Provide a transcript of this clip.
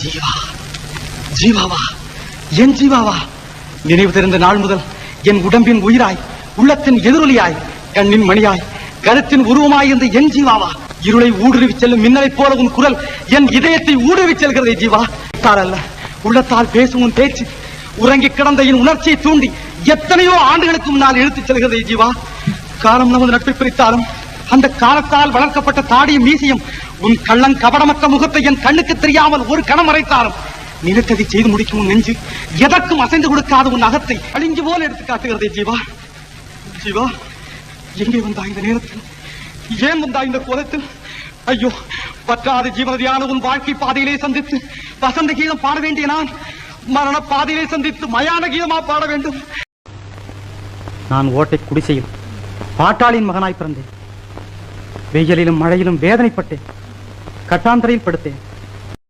ஜீவா ஜீவாவா என் ஜீவாவா? நினைவு தெரிந்த நாள் முதல் என் உடம்பின் உயிராய் உள்ளத்தின் எதிரொலியாய் கண்ணின் மணியாய் கருத்தின் உருவமாய் இருந்த என் ஜீவாவா? இருளை ஊடுருவி செல்லும் மின்னலைப் போல உன் குரல் என் இதயத்தை ஊடுருவி செல்கிறதே ஜீவா. தாரல்ல உள்ளத்தால் பேசும் உன் பேச்சு உறங்கி கிடந்த என் உணர்ச்சியை தூண்டி எத்தனையோ ஆண்டுகளுக்கு முன்னால் இழுத்துச் செல்கிறதே ஜீவா. காலம் நமது நட்பை பிரித்தாலும் அந்த காலத்தால் வளர்க்கப்பட்ட தாடியும் மீசியும் உன் கள்ளம் கபடமற்ற முகத்தை என் கண்ணுக்கு தெரியாமல் ஒரு கணம் மறைத்தாலும் நிலத்ததை செய்து முடிக்கும் உன் நெஞ்சு எதற்கும் அசைந்து கொடுக்காத உன் அகத்தை அழிஞ்சு போல எடுத்து காட்டுகிறதே ஜீவா. ஜீவா எங்கே வந்தா இந்த நேரத்தில்? ஏன் வந்தா இந்த கோலத்தில்? ஐயோ பற்றாத ஜீவனதியான உன் வாழ்க்கை பாதையிலே சந்தித்து வசந்த கீதம் பாட வேண்டிய நான் மரண பாதையிலே சந்தித்து மயான கீதமா பாட வேண்டும். நான் ஓட்டை குடிசையில் பாட்டாளியின் மகனாய் பிறந்தேன். வெயிலிலும் மழையிலும் வேதனைப்பட்டேன். கட்டாந்தரையில் படுத்தேன்.